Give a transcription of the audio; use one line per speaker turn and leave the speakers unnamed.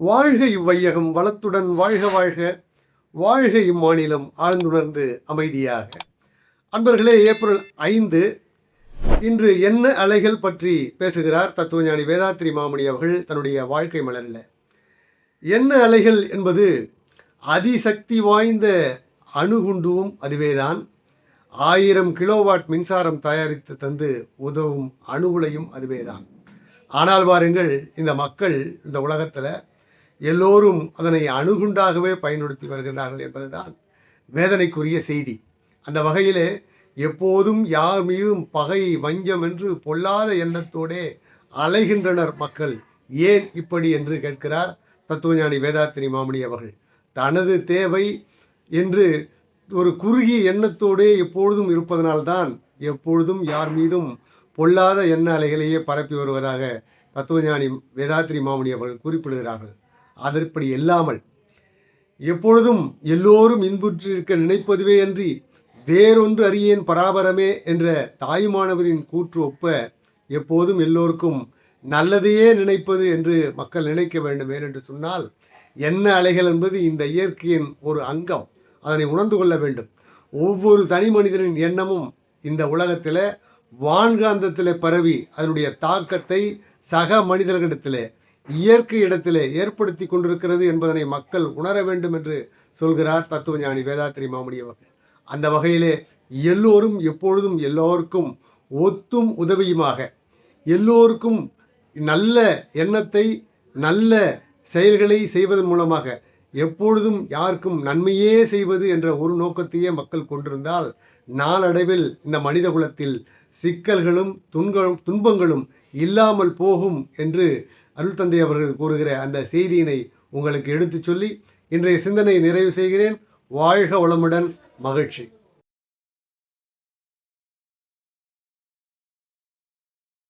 வாழ்க இவ்வையகம் வளத்துடன் வாழ்க வாழ்க. வாழ்க இம்மாநிலம் ஆழ்ந்துணர்ந்து அமைதியாக. அன்பர்களே ஏப்ரல் ஐந்து. இன்று என்ன அலைகள் பற்றி பேசுகிறார் தத்துவஞானி வேதாத்ரி மாமணி அவர்கள் தன்னுடைய வாழ்க்கை மலரில். என்ன அலைகள் என்பது அதிசக்தி வாய்ந்த அணுகுண்டுவும் அதுவேதான். ஆயிரம் கிலோவாட் மின்சாரம் தயாரித்து தந்து உதவும் அணுகுலையும் அதுவேதான். ஆனால் பாருங்கள் இந்த மக்கள் இந்த உலகத்தில் எல்லோரும் அதனை அணுகுண்டாகவே பயன்படுத்தி வருகிறார்கள் என்பதுதான் வேதனைக்குரிய செய்தி. அந்த வகையிலே எப்போதும் யார் மீதும் பகை வஞ்சம் என்று பொல்லாத எண்ணத்தோடே அலைகின்றனர் மக்கள். ஏன் இப்படி என்று கேட்கிறார் தத்துவஞானி வேதாத்திரி மாமணி அவர்கள். தனது தேவை என்று ஒரு குறுகிய எண்ணத்தோடே எப்பொழுதும் இருப்பதனால்தான் எப்பொழுதும் யார் மீதும் பொல்லாத எண்ண அலைகளையே பரப்பி வருவதாக தத்துவஞானி வேதாத்திரி மாமணி அவர்கள் குறிப்பிடுகிறார்கள். அதற்படி இல்லாமல் எப்பொழுதும் எல்லோரும் இன்புற்றிருக்க நினைப்பதுவே அன்றி வேறொன்று அறியேன் பராபரமே என்ற தாயுமானவரின் கூற்று ஒப்ப எப்போதும் எல்லோருக்கும் நல்லதையே நினைப்பது என்று மக்கள் நினைக்க வேண்டும். ஏனென்று சொன்னால் என்ன அலைகள் என்பது இந்த இயற்கையின் ஒரு அங்கம். அதனை உணர்ந்து கொள்ள வேண்டும். ஒவ்வொரு தனி மனிதனின் எண்ணமும் இந்த உலகத்தில் வான்காந்தத்தில் பரவி அதனுடைய தாக்கத்தை சக மனிதர்களிடத்திலே இயற்கை இடத்திலே ஏற்படுத்தி கொண்டிருக்கிறது என்பதனை மக்கள் உணர வேண்டும் என்று சொல்கிறார் தத்துவஞானி வேதாத்திரி மாமுடி அவர்கள். அந்த வகையிலே எல்லோரும் எப்பொழுதும் எல்லோருக்கும் ஒத்தும் உதவியுமாக எல்லோருக்கும் நல்ல எண்ணத்தை நல்ல செயல்களை செய்வதன் மூலமாக எப்பொழுதும் யாருக்கும் நன்மையே செய்வது என்ற ஒரு நோக்கத்தையே மக்கள் கொண்டிருந்தால் நாளடைவில் இந்த மனித குலத்தில் சிக்கல்களும் துன்களும் துன்பங்களும் இல்லாமல் போகும் என்று அருள் தந்தை அவர்கள் கூறுகிற அந்த செய்தியினை உங்களுக்கு எடுத்துச் சொல்லி இன்றைய சிந்தனை நிறைவு செய்கிறேன். வாழ்க வளமுடன் மகிழ்ச்சி.